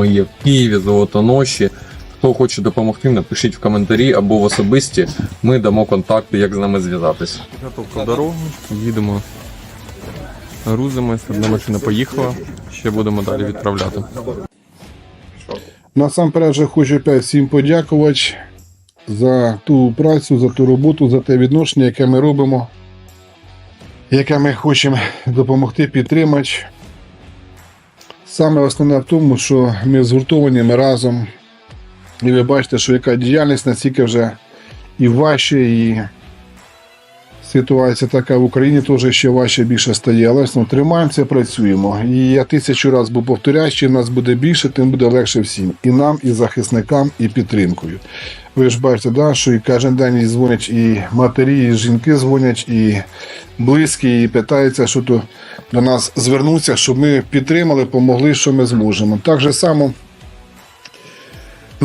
ми є в Києві, Золотоноші. Хто хоче допомогти, напишіть в коментарі або в особисті. Ми дамо контакти, як з нами зв'язатися. Готовка дорогу, їдемо. Грузимось, одна машина поїхала, ще будемо далі відправляти. Насамперед же хочу опять всім подякувати за ту працю, за ту роботу, за те відношення, яке ми робимо, яке ми хочемо допомогти підтримати. Саме основне в тому, що ми згуртовані, ми разом. І ви бачите, що яка діяльність настільки вже і важче, і ситуація така в Україні теж ще важче більше стає. Але ну, тримаємося, працюємо. І я тисячу разів буду повторяю, чим нас буде більше, тим буде легше всім. І нам, і захисникам, і підтримкою. Ви ж бачите, да, що і кожен день дзвонять і матері, і жінки дзвонять, і близькі, і питаються, що то до нас звернуться, щоб ми підтримали, помогли, що ми зможемо. Так же само